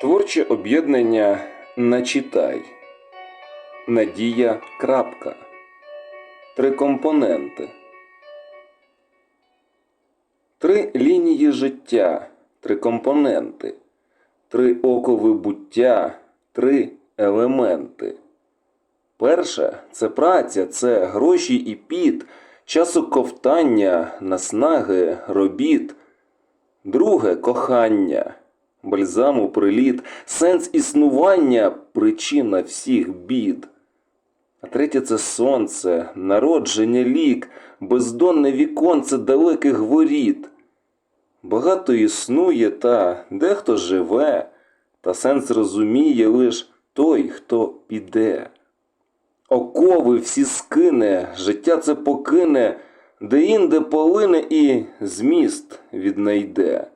Творче об'єднання Начитай. Надія. Крапка. Три компоненти. Три лінії життя. Три компоненти. Три окови буття. Три елементи. Перше це праця, це гроші і піт, часу ковтання, наснаги, робіт. Друге кохання, бальзаму приліт, сенс існування, причина всіх бід. А третє це сонце, народження лік, бездонне віконце далеких воріт. Багато існує та дехто живе, та сенс розуміє лиш той, хто піде. Окови всі скине, життя це покине, де інде полине і зміст віднайде.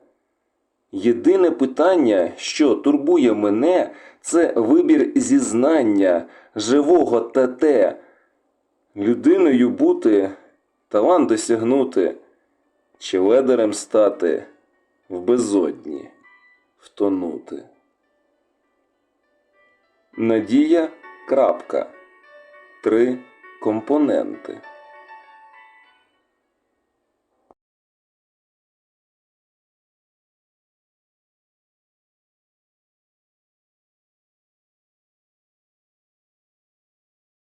Єдине питання, що турбує мене, це вибір зізнання, живого та те. Людиною бути, талант досягнути, чи ледарем стати, в безодні втонути. Надія. Крапка. Три компоненти.